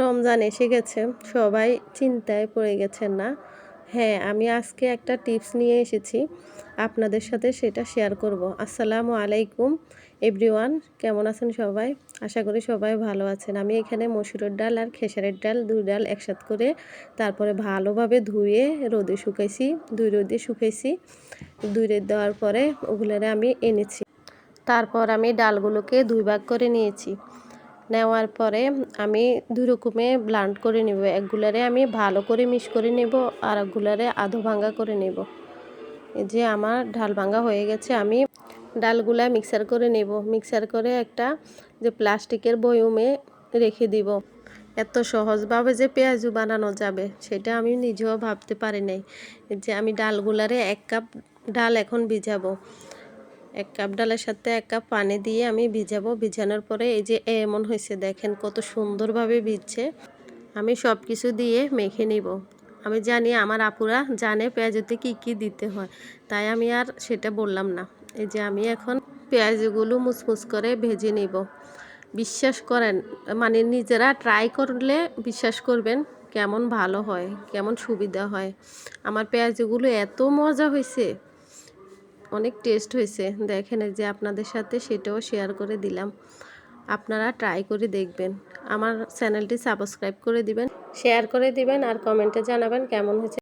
রমজান এসে গেছে, সবাই চিন্তায় পড়ে গেছেন না। হ্যাঁ আমি আজকে একটা টিপস নিয়ে এসেছি, আপনাদের সাথে সেটা শেয়ার করব। আসসালামু আলাইকুম এভরিওয়ান, কেমন আছেন সবাই? আশা করি সবাই ভালো আছেন। আমি এখানে মসুরের ডাল আর খেসারের ডাল, দুই ডাল একসাথে করে তারপরে ভালোভাবে ধুয়ে রোদে শুকাইছি, দুই রোদে শুকাইছি। দুই রোদ দেওয়ার পরে ওগুলোরে আমি এনেছি। তারপর আমি ডালগুলোকে দুই ভাগ করে নিয়েছি। নেওয়ার পরে আমি দুই রকমে ব্লান্ড করে নেব। একগুলারে আমি ভালো করে মিশ করে নেব, আর একগুলারে আধো ভাঙ্গা করে নেব। যে আমার ডাল ভাঙ্গা হয়ে গেছে, আমি ডালগুলা মিক্সার করে নেব। মিক্সার করে একটা যে প্লাস্টিকের বয়মে রেখে দিব। এত সহজভাবে যে পেঁয়াজু বানানো যাবে, সেটা আমি নিজেও ভাবতে পারি নাই। যে আমি ডালগুলারে এক কাপ ডাল এখন ভিজাবো। এক কাপ ডালের সাথে এক কাপ পানি দিয়ে আমি ভিজাবো। ভিজানোর পরে এই যে এমন হয়েছে, দেখেন কত সুন্দরভাবে ভিজছে। আমি সব কিছু দিয়ে মেখে নিব। আমি জানি আমার আপুরা জানে পেঁয়াজতে কি কি দিতে হয়, তাই আমি আর সেটা বললাম না। এই যে আমি এখন পেঁয়াজগুলো মুচমুচ করে ভেজে নিব। বিশ্বাস করেন মানে নিজেরা ট্রাই করলে বিশ্বাস করবেন কেমন ভালো হয়, কেমন সুবিধা হয়। আমার পেঁয়াজগুলো এত মজা হয়েছে। অনেক টেস্ট হয়েছে। দেখেন যে আপনাদের সাথে সেটাও শেয়ার করে দিলাম। আপনারা ট্রাই করে দেখবেন। আমার চ্যানেলটি সাবস্ক্রাইব করে দিবেন শেয়ার করে দিবেন আর কমেন্টে জানাবেন কেমন হয়েছে।